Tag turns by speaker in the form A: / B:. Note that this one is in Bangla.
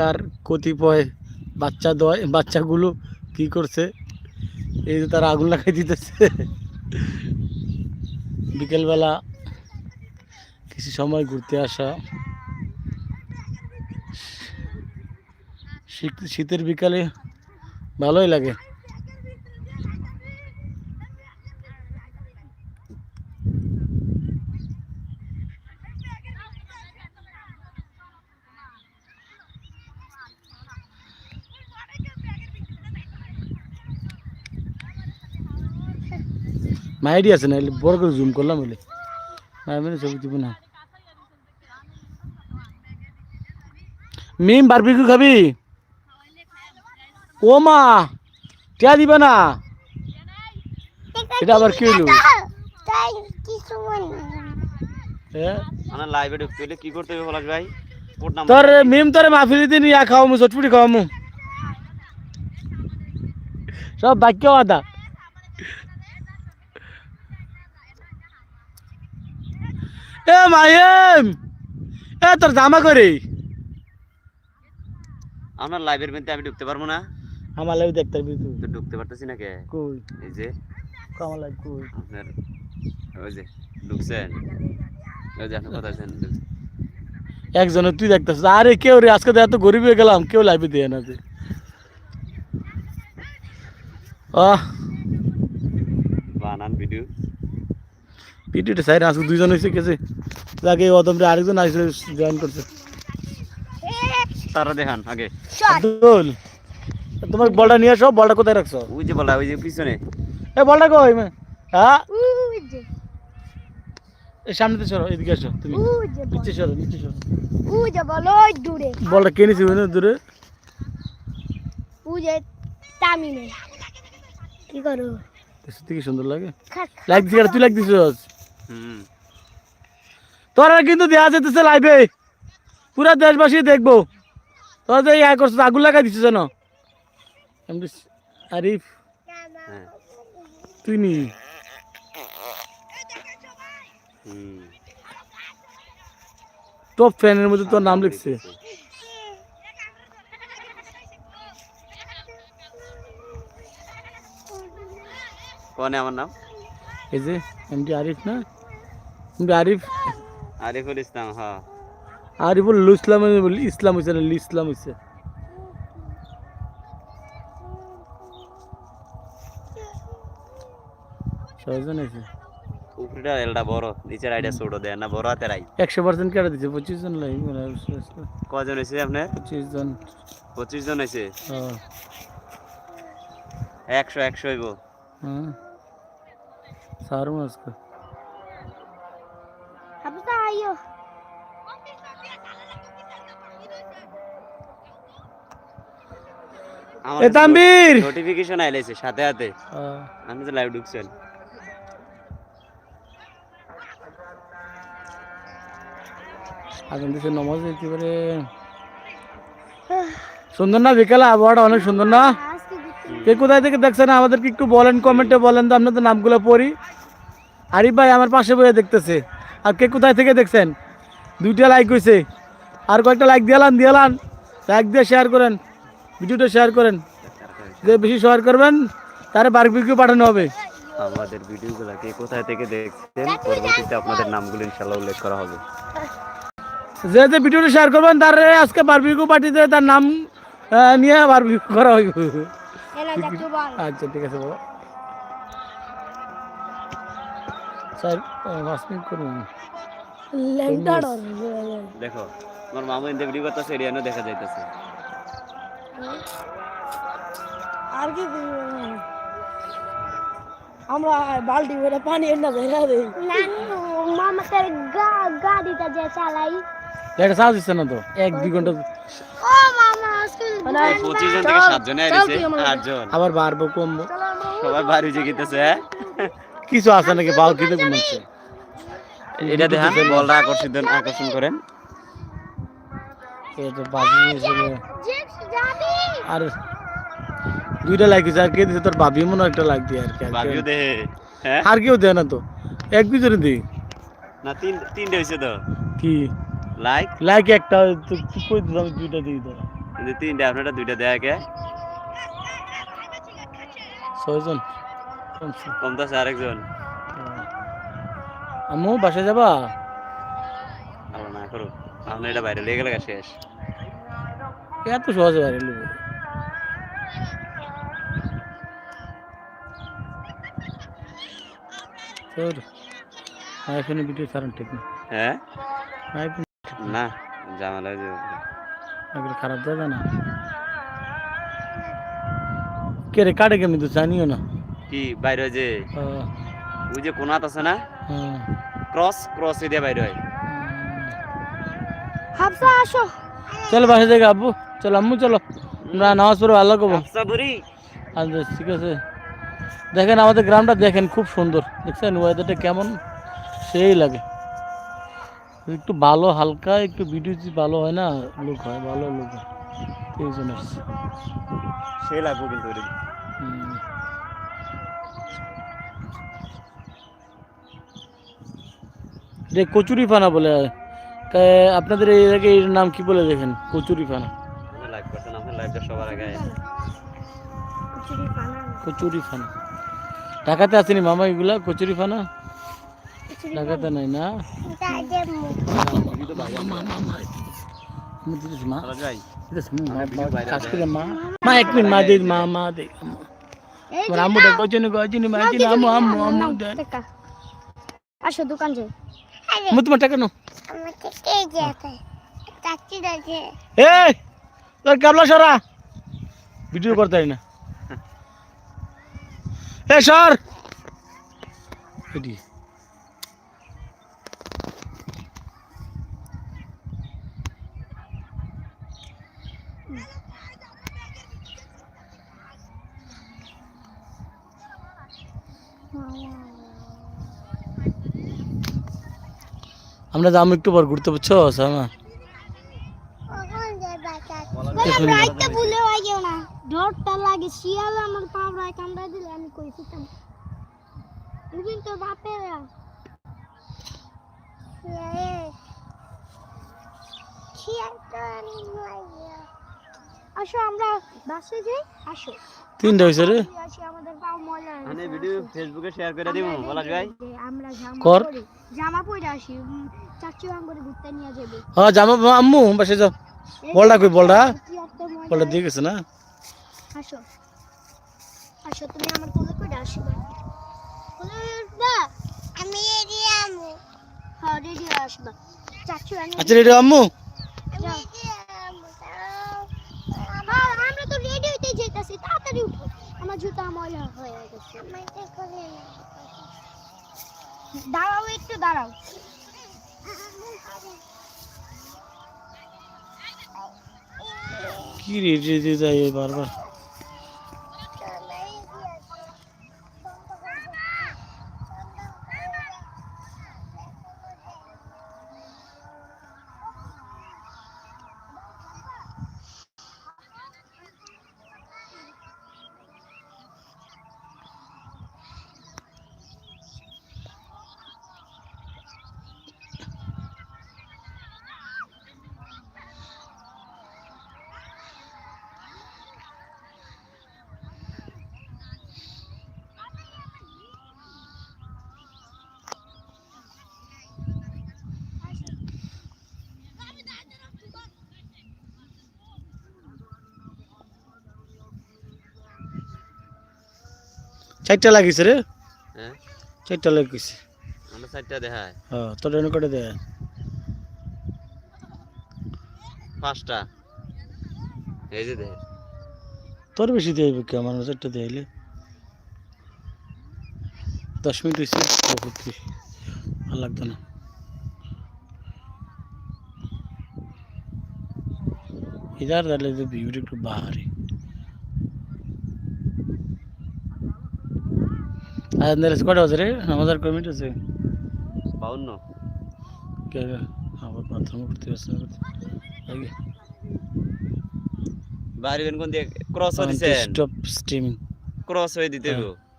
A: এলাকার কতিপয় বাচ্চা দয় বাচ্চাগুলো কি করছে? এই যে তারা আগুন লাগাই দিতেছে। বিকেলবেলা কিছু সময় ঘুরতে আসা। শীত- শীতের বিকালে ভালোই লাগে। মাইডি আছে না বড় করে জুম করলাম বলে মায়ের ছবি দিব না মিম বারবিকিউ খাবি ও মা টিয়া দিবে না এটা আবার কি
B: মনে
C: হলে
A: তোর মিম তোর মাফিলি দিন ইয়া খাওয়ামু চটপুটি খাওয়ামু সব বাক্য আদা এ মায়েম এ তোর জামা করে
C: আপনার লাইভের মধ্যে আমি ঢুকতে পারব না।
A: আমার লাগে দেখতে পারবি তুই।
C: তো ঢুকতে পারতেছি না কে?
A: কই?
C: এই যে।
A: আমার লাগে কই?
C: আপনার ওই যে ঢুকছেন? ওই যে আপনি কথা আছেন
A: একজনে তুই দেখতেছিস। আরে কেউ রে আজকে তো এত গরিব হয়ে গেলাম কেউ লাইভে দিয়ে না তুই আহ।
C: বানান ভিডিও।
A: পিটিটা সাইড আজকে দুইজন হয়েছে গেছে অদমরে আরেকজন আসলে জয়েন করছে।
C: তারা দেখান আগে।
A: আব্দুল তোমার বলটা নিয়ে আসো বলটা কোথায় রাখছো?
C: ওই যে বলা ওই যে পিছনে।
A: এ বলটা কই? মে? হ্যাঁ? এই সামনেতে সরো এদিকে আসো তুমি। নিচে সরো নিচে সরো।
B: উই যে বলো ওই দূরে।
A: বলটা কে নিছি দূরে?
B: উই যে তামিনে কি করো?
A: দেখতে কি সুন্দর লাগে। লাইক দিছি তুই লাইক দিছিস?
C: হুম।
A: তোরা কিন্তু দেওয়া যেতেছে লাইভে পুরা দেশবাসী দেখব। তোরা যে ইয়া করছিস আগুন লাগাই দিছিস জানো আমি আরিফ
C: হ্যাঁ।
A: তুই নি। টপ ফ্যানের মধ্যে তোর নাম লিখছে।
C: কোনে আমার নাম?
A: এই যে এমডি আরিফ না? এমডি আরিফ।
C: আরিফুল ইসলাম হ্যাঁ।
A: আরিফুল ইসলাম ইসলাম হয়েছে না ইসলাম হয়েছে ছয়জন
C: উপরেটা এলটা বড় নিচের আইডিয়া ছোট দেয় না বড় হাতের আই।
A: একশো পার্সেন্ট কেটে দিচ্ছে পঁচিশ জন লাই
C: কজন হয়েছে আপনার
A: পঁচিশ জন
C: পঁচিশ জন হয়েছে
A: হ্যাঁ।
C: একশো একশো হইব।
A: সারু আজকে। এ তাম্বির
C: নোটিফিকেশন আইলাইছে সাথে সাথে। আমি তো লাইভ ঢুকছেন
A: আদান দিছে নমাজ একেবারে। সুন্দর না বিকালে আবহাওয়াটা অনেক সুন্দর না? কে কোথায় থেকে দেখছেন আমাদেরকে একটু বলেন কমেন্টে বলেন তো আপনাদের নামগুলো পড়ি। আরিফ ভাই আমার পাশে বসে দেখতেছে। আর কে কোথায় থেকে দেখছেন? দুইটা লাইক হয়েছে আর কয়েকটা লাইক দিয়ালান দিয়ালান লাইক দিয়ে শেয়ার করেন। ভিডিওটা শেয়ার করেন। যে বেশি শেয়ার করবেন তার বার্বিকিউ পাঠানো হবে।
C: আমাদের ভিডিওগুলো কে কোথায় থেকে দেখছেন পরবর্তীতে আপনাদের নামগুলো ইনশাআল্লাহ উল্লেখ করা হবে।
A: যে যে ভিডিওটা শেয়ার করবেন তার আজকে বার্বিকিউ দেয় তার নাম নিয়ে বার্বিকিউ করা হইব আচ্ছা ঠিক আছে বাবা। স্যার পাঁচ করুন।
C: দেখো আমার মামা ইন্দে ভিডিও করতেছে এরিয়ানো দেখা যাইতেছে।
B: আর কি আমরা বালতি করে পানি এনে দেই মামা তোর গা গাড়িটা যে চালাই।
A: এটা দিচ্ছে না তো? এক দুই ঘণ্টা
B: ও মামা
C: পঁচিশ জন থেকে সাত জনে
A: আবার বাড়বো কমবো।
C: সবাই বাড়ি যে গিতেছে হ্যাঁ?
A: কিছু আছে নাকি? বাল খেতে ঘুমাচ্ছে।
C: এটা দেখান বলটা আকর্ষিত আকর্ষণ করেন।
A: এই তো বাবু হিসেবে
B: যাবি?
A: আর দুইটা লাইক আর কে দিছে তোর ভাবি মনে একটা লাইক দিয়ে আর কি
C: ভাবিও দেহে হ্যাঁ?
A: আর কেউ দেয় না তো। এক দুজনে দিই।
C: না তিন তিনটে হয়েছে তো।
A: কি?
C: লাইক
A: লাইক একটা তো তুই কই দিলাম? দুইটা দিই তো
C: এই যে তিনটা আপনারা দুইটা দেয়া কে?
A: ছয়জন। কমছে
C: কমতাছে আরেকজন।
A: আম্মু বাসা যাবা?
C: না করো। আপনি এটা বাইরে লেগে গেলে শেষ।
A: এত সহজে বাইরে নেব তোর আইফোনে ভিডিও ছাড়ান ঠিক না।
C: হ্যাঁ?
A: আইফোন
C: না। জামালা ওই যে
A: এগুলো খারাপ যাবে না। কে রে কাটে কেমনি তো জানিও না।
C: কি বাইরে যে ওই যে কোনাত আছে না?
A: হ্যাঁ।
C: ক্রস ক্রস দিয়ে বাইরে হয়।
B: হাফসা আসো।
A: চলো বাসা থেকে আব্বু চলো আম্মু চলো। আমরা নামাজ পড়ব আল্লাহ কবো
C: আচ্ছা
A: আচ্ছা ঠিক আছে। দেখেন আমাদের গ্রামটা দেখেন খুব সুন্দর। দেখছেন ওয়েদারটা কেমন? সেই লাগে। একটু ভালো হালকা একটু ভিডিও ভালো হয় না? লোক হয় ভালো লোক হয়। এই জন্য আসছি।
C: সে লাগবো কিন্তু
A: কচুরি ফানা বলে তা আপনাদের এই জায়গায় এর নাম কি বলে দেখেন কচুরি ফানা
C: লাইভ করছেন আপনার লাইভটা সবার আগে
B: খিচুড়ি পানা
A: কচুরি ফানা ঢাকাতে আসেনি মামা এগুলা কচুরি ফানা ঢাকাতে নাই না আমি মা এক মিনিট মা দে মা মা গজনি গজনি
B: আসো দোকান যাই
A: তোমার টাকা নো এই তোর কেবলা সরা? ভিডিও করতে না। এ সর। এটি আমরা যাব একটু পর ঘুরতে পারছ সামা
B: আসো আমরা বাসে যাই আসো।
A: তিনটা হয়েছে রে
C: আমি ভিডিও ফেসবুকে শেয়ার করে দিব বলা যায়
B: জামা
A: কর।
B: জামা পরে আসি চাচু ঘুরতে নিয়ে যাবে।
A: হ্যাঁ জামা আম্মু বাসে যাও। বলটা কই বলটা
B: কি একটা ময়লা
A: বলটা দিয়ে গেছে না?
B: আসো। আসো তুমি আমার কোলে করে আসবে। কোলে উঠবা? আমি রেডি আমু হ্যাঁ রেডি আসবা। চাচু
A: আচ্ছা রেডি আম্মু
B: আমরা তো রেডি হইতে যেতেছি তাড়াতাড়ি উঠো আমার জুতা ময়লা হয়ে গেছে দাঁড়াও একটু দাঁড়াও।
A: কি রেডি দিয়ে যায় বারবার। চারটা লাগিয়েছে রে
C: হ্যাঁ
A: চারটা লাগিয়েছে
C: আমরা সাইডটা দেখায়
A: হ্যাঁ তোর এনে করে দেয়
C: পাঁচটা এই যে দেখ
A: তোর বেশি দিয়ে কি আমার চারটা দিয়ে দশ মিনিট হয়েছে বহুত বেশি ভালো লাগতো না इधर डाले तो ভিউটা একটু বাহারে আর আপনার কটা আছে রে? আমাদের কমিট আছে?
C: বাউন্ন।
A: কে আবার বাথরুম করতে আসছে আগে।
C: বাড়ি কোন দিয়ে? ক্রস হয়ে দিছেন?
A: স্টপ স্ট্রিমিং
C: ক্রস হয়ে দিতে
A: হ্যাঁ।
C: হবে